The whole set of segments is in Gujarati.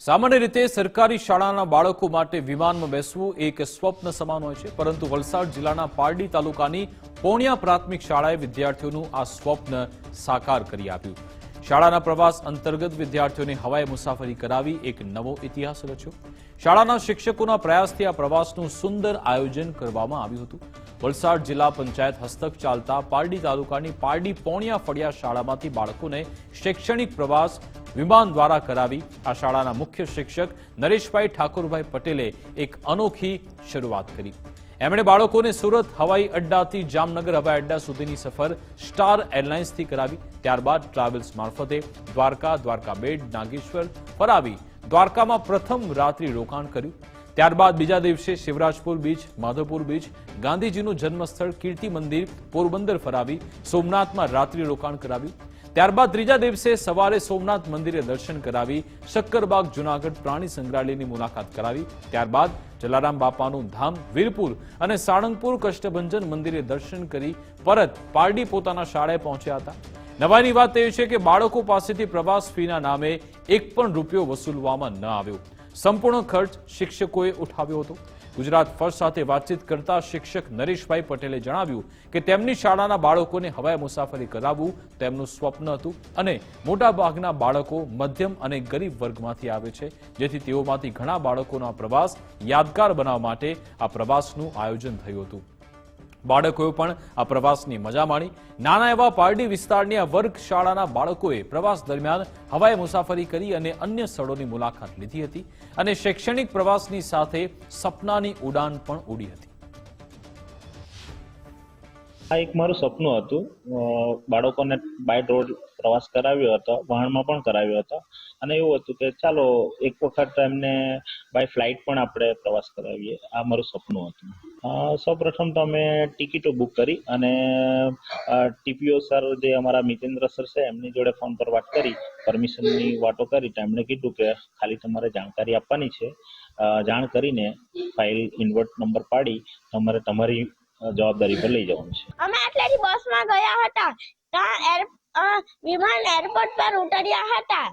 સામાન્ય રીતે સરકારી શાળાના બાળકો માટે વિમાનમાં બેસવું એક સ્વપ્ન સમાન હોય છે, પરંતુ વલસાડ જિલ્લાના પારડી તાલુકાની પોણિયા પ્રાથમિક શાળાએ વિદ્યાર્થીઓનું આ સ્વપ્ન સાકાર કરી આપ્યું. શાળાના પ્રવાસ અંતર્ગત વિદ્યાર્થીઓને હવાઈ મુસાફરી કરાવી એક નવો ઇતિહાસ રચ્યો. શાળાના શિક્ષકોના પ્રયાસથી આ પ્રવાસનું સુંદર આયોજન કરવામાં આવ્યું હતું. વલસાડ જિલ્લા પંચાયત હસ્તક ચાલતા પારડી તાલુકાની પારડી પોણિયા ફળિયા શાળામાંથી બાળકોને શૈક્ષણિક પ્રવાસ વિમાન દ્વારા કરાવી આ શાળાના મુખ્ય શિક્ષક નરેશભાઈ ઠાકોરભાઈ પટેલે એક અનોખી શરૂઆત કરી. એમણે બાળકોને સુરત, હવાઈ અડ્ડાથી જામનગર હવાઈ અડ્ડા સુધીની સફર સ્ટાર એરલાઇન્સથી કરાવી. ત્યારબાદ ટ્રાવેલ્સ મારફતે દ્વારકા દ્વારકા બેડ નાગેશ્વર ફરાવી દ્વારકામાં પ્રથમ રાત્રિ રોકાણ કર્યું. ત્યારબાદ બીજા દિવસે શિવરાજપુર બીચ, માધવપુર બીચ, ગાંધીજીનું જન્મસ્થળ કીર્તિ મંદિર, પોરબંદર ફરાવી, સોમનાથમાં રાત્રિ રોકાણ કરાવ્યું. ત્યારબાદ ત્રીજા દિવસે સવારે સોમનાથ મંદિરે દર્શન કરાવી, શક્કરબાગ, જુનાગઢ પ્રાણી સંગ્રહાલયની મુલાકાત કરાવી. ત્યારબાદ જલારામ બાપાનું ધામ, વીરપુર અને સાળંગપુર કષ્ટભંજન મંદિરે દર્શન કરી પરત પારડી પોતાના શાળાએ પહોંચ્યા હતા. નવાઈની વાત એ છે કે બાળકો પાસેથી પ્રવાસ ફીના નામે એક પણ રૂપિયો વસૂલવામાં ન આવ્યો. સંપૂર્ણ ખર્ચ શિક્ષકોએ ઉઠાવ્યો હતો. ગુજરાત ફર્સ્ટ સાથે વાતચીત કરતા શિક્ષક નરેશભાઈ પટેલે જણાવ્યું કે તેમની શાળાના બાળકોને હવાઈ મુસાફરી કરાવવું તેમનું સ્વપ્ન હતું અને મોટાભાગના બાળકો મધ્યમ અને ગરીબ વર્ગમાંથી આવે છે, જેથી તેઓમાંથી ઘણા બાળકોનો પ્રવાસ યાદગાર બનાવવા માટે આ પ્રવાસનું આયોજન થયું હતું. બાળકોએ પણ આ પ્રવાસની મજા માણી. નાના એવા પારડી વિસ્તારની આ વર્ગ શાળાના બાળકોએ પ્રવાસ દરમિયાન હવાઈ મુસાફરી કરી અને અન્ય સ્થળોની મુલાકાત લીધી હતી અને શૈક્ષણિક પ્રવાસની સાથે સપનાની ઉડાન પણ ઉડી હતી. આ એક મારું સપનું હતું. બાળકોને બાય રોડ પ્રવાસ કરાવ્યો હતો, વહાણમાં પણ કરાવ્યો હતો. અને એવું હતું કે ચાલો, એક વખત એમને બાય ફ્લાઇટ પણ આપણે પ્રવાસ કરાવીએ. આ મારું સપનું હતું. સૌપ્રથમ તો અમે ટિકિટો બુક કરી અને ટીપીઓ સર જે અમારા મિતેન્દ્ર સર છે, એમની જોડે ફોન પર વાત કરી, પરમિશનની વાતો કરી, તો એમણે કીધું કે ખાલી તમારે જાણકારી આપવાની છે. જાણ કરીને ફાઇલ ઇન્વર્ટ નંબર પાડી, તમારે તમારી જવાબદારી પર લઈ જવાનું છે. અમે આટલેથી બસમાં ગયા હતા. ત્યાં વિમાન એરપોર્ટ પર ઉતર્યા હતા.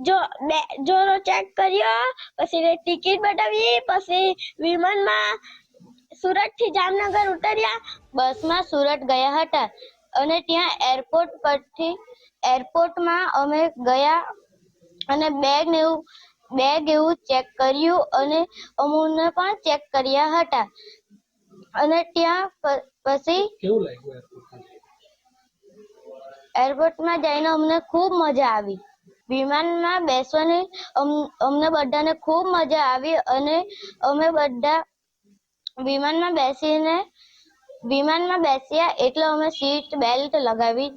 જો, બે, જોરો ચેક કર્યો, પછી ટિકિટ બતાવી, પછી વિમાનમાં સુરતથી જામનગર ઉતર્યા. બસમાં સુરત ગયા હતા. અને ત્યાં એરપોર્ટ પરથી એરપોર્ટમાં અમે ગયા અને બેગ ને એવું બેગ એવું ચેક કર્યું અને અમુને પણ ચેક કર્યા હતા. અને ત્યાં પછી કેવું લાગ્યું એરપોર્ટ એરપોર્ટમાં જઈને? અમને ખૂબ મજા આવી. વિમાનમાં બેસવાની અમને બધાને ખૂબ મજા આવી અને અમે બધા વિમાનમાં બેસીને વિમાનમાં બેસ્યા એટલે અમે સીટ બેલ્ટ લગાવી.